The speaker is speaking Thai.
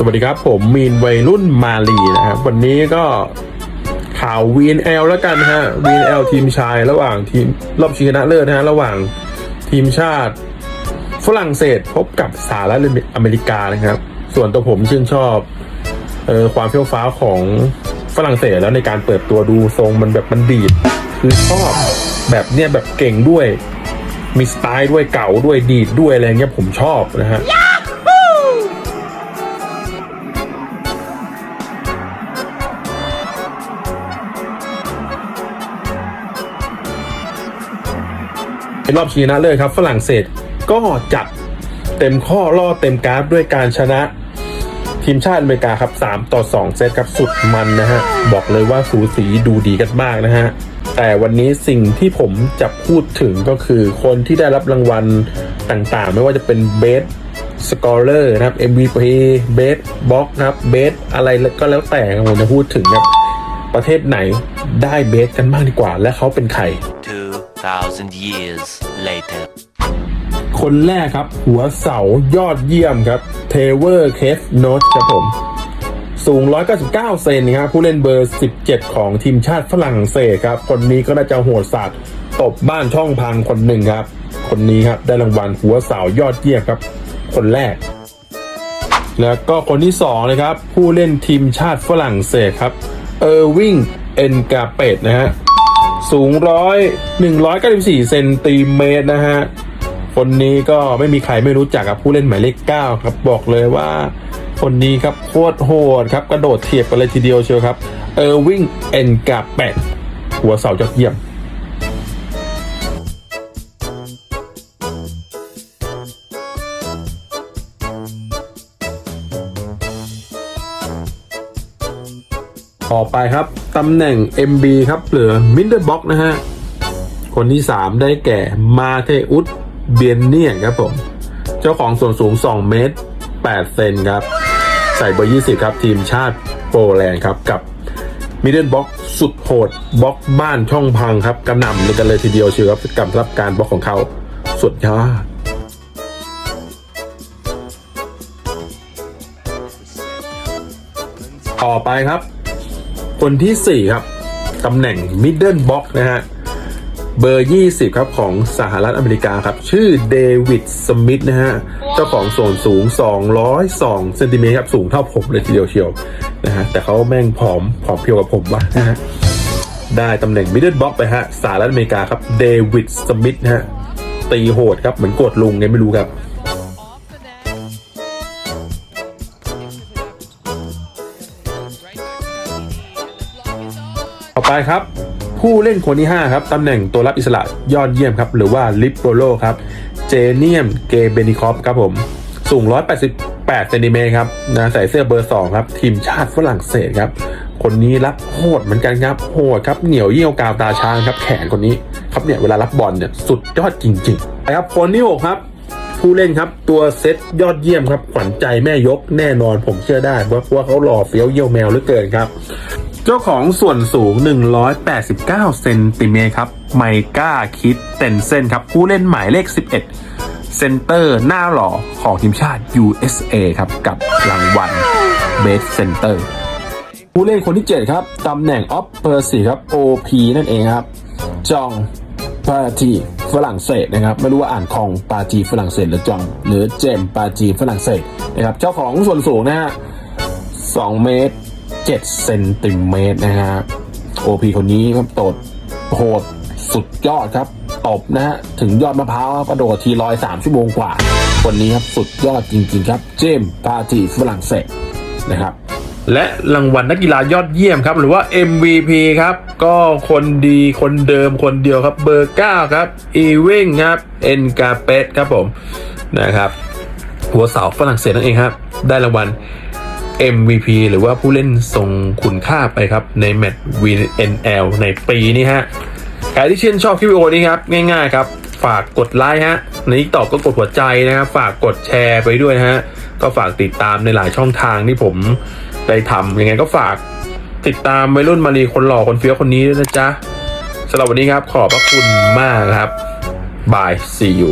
สวัสดีครับ ผมมีนวัยรุ่นมาลีนะครับวันนี้ก็ข่าว VNL แล้วกันฮะ VNL ทีมชายระหว่างทีมรอบชิงชนะเลิศนะฮะระหว่างทีมชาติ ฝรั่งเศสพบกับสหรัฐอเมริกานะครับ ส่วนตัวผมชื่นชอบเออความเฟี้ยวฟ้าของฝรั่งเศสแล้วในการเปิดตัวดูทรงมันแบบมันดีดคือชอบแบบเนี้ยแบบเก่งด้วย มีสไตล์ด้วยเก่าด้วยดีดด้วยอะไรเงี้ยผมชอบนะฮะ ในรอบชิงชนะเลิศครับ ฝรั่งเศสก็จัดเต็มข้อล่อเต็มกราฟด้วยการชนะทีมชาติอเมริกาครับ 3 ต่อ 2 เซตครับสุดมันนะฮะ บอกเลยว่าสูสีดูดีกันมากนะฮะ แต่วันนี้สิ่งที่ผมจะพูดถึงก็คือคนที่ได้รับรางวัลต่างๆ ไม่ว่าจะเป็นเบสสกอร์เลอร์นะครับ MVP เบสบ็อกนะครับเบสอะไรก็แล้วแต่ผมจะพูดถึงครับ ประเทศไหนได้เบสกันบ้างดีกว่า และเขาเป็นใคร 2,000 years later. คนแรกครับ หัวเสายอดเยี่ยมครับเทเวอร์เคฟโนตครับผม สูง 199 เซนครับ ผู้เล่นเบอร์ 17 ของทีมชาติฝรั่งเศสครับ คนนี้ก็น่าจะโหดสัตว์ตบบ้านช่องพังคนหนึ่งครับ คนนี้ครับ ได้รางวัลหัวเสายอดเยี่ยมครับ คนแรก แล้วก็คนที่สองนะครับ ผู้เล่นทีมชาติฝรั่งเศสครับ เออร์วิงเอ็นกาเปตนะฮะ สูงร้อยหนึ่งร้อยเก้าสิบสี่เซนติเมตรนะฮะ คนนี้ก็ไม่มีใครไม่รู้จักกับผู้เล่นหมายเลขเก้าครับบอกเลยว่าคนนี้ครับโคตรโหดครับกระโดดเทียบกันเลยทีเดียวเชียวครับ เออร์วิงเอ็นกาเปตหัวเสายอดเยี่ยมต่อไปครับ ตำแหน่ง MB ครับเหลือมินเดอร์บ็อกนะฮะ คนที่ 3 ได้แก่มาเทอุสเบียนเนียครับผม เจ้าของส่วนสูง 2 เมตร 8 เซนครับ ใส่เบอร์ 20 ครับ ทีมชาติโปแลนด์ครับ กับมิดเดิลบ็อกสุดโหดบล็อกบ้านช่องพังครับกระหน่ำเลยกันเลยทีเดียวเชียวครับกับรับการบล็อกของเขาสุดยอดต่อไปครับ คนที่ 4 ครับตำแหน่ง Middle Box นะฮะเบอร์ 20 ครับ ของสหรัฐอเมริกาครับ ชื่อเดวิดสมิธนะฮะ เจ้าของส่วนสูง 202เซนติเมตรครับ สูงเท่าผมเลยทีเดียวเชียวนะฮะ แต่เขาแม่งผอม ผอมเพรียวกับผมวะนะฮะ ได้ตำแหน่ง Middle Box ไปฮะสหรัฐอเมริกาครับ เดวิดสมิธนะฮะ ตีโหดครับ เหมือนโกดลุงไงไม่รู้ครับ ต่อไปครับ ผู้เล่นคนที่ 5 ครับตำแหน่งตัวรับอิสระยอดเยี่ยมครับ หรือว่าลิปโรโลครับ เจเนียมเกเบนิคอฟครับผม สูง 188เซนติเมตรครับนะใส่เสื้อเบอร์ 2 ครับ ทีมชาติฝรั่งเศสครับ คนนี้รับโหดเหมือนกันครับโหดครับเหนียวเยี่ยวกาวตาช้างครับแขนคนนี้ครับเนี่ยเวลารับบอลเนี่ยสุดยอดจริงๆนะครับคนที่6ครับผู้เล่นครับตัวเซตยอดเยี่ยมครับขวัญใจแม่ยกแน่นอนผมเชื่อได้เพราะว่าเขาหล่อเฟี้ยวเยี่ยวแมวเหลือเกินครับ เจ้าของส่วนสูง 189 เซนติเมตรครับ ไมก้าคิดเตนเซนครับ ผู้เล่นหมายเลข 11 เซนเตอร์หน้าหล่อของทีมชาติ USA ครับ กับรางวัล Best Center ผู้เล่นคนที่ 7 ครับ ตำแหน่งออฟเปอร์สีครับ OP นั่นเองครับ จองปาจีฝรั่งเศสนะครับ ไม่รู้ว่าอ่านคองปาจีฝรั่งเศสหรือจอง หรือเจมปาจีฝรั่งเศสนะครับ เจ้าของส่วนสูงนะฮะ2เมตร 7เซนติเมตรนะฮะโอพีคนนี้ครับโตดโหดสุดยอดครับตบนะฮะถึงยอดมะพร้าวครับกระโดดทีลอย 3 ชั่วโมงกว่า คนนี้ครับสุดยอดจริงๆครับ เจมส์ปาจีฝรั่งเศสนะครับและรางวัลนักกีฬายอดเยี่ยมครับ หรือว่า MVP ครับ ก็คนดีคนเดิมคนเดียวครับเบอร์9ครับ อีวิงครับ เอ็นกาเปตครับผมนะครับ หัวเสาฝรั่งเศสนั่นเองครับ ได้รางวัล MVP หรือว่าผู้เล่นทรงคุณค่าไปครับ ในแมตช์ VNL ในปีนี้ฮะใครที่ชื่นชอบคลิปวิดีโอนี้ครับ ง่ายๆครับ ฝากกดไลค์ฮะ ในทิกตอกก็กดหัวใจนะครับ ฝากกดแชร์ไปด้วยฮะ ก็ฝากติดตามในหลายช่องทางที่ผมได้ทำยังไงก็ฝากติดตามวัยรุ่นมารีคนหล่อคนเฟี้ยวคนนี้ด้วยนะจ๊ะสำหรับวันนี้ครับ ขอบพระคุณมากครับบาย see you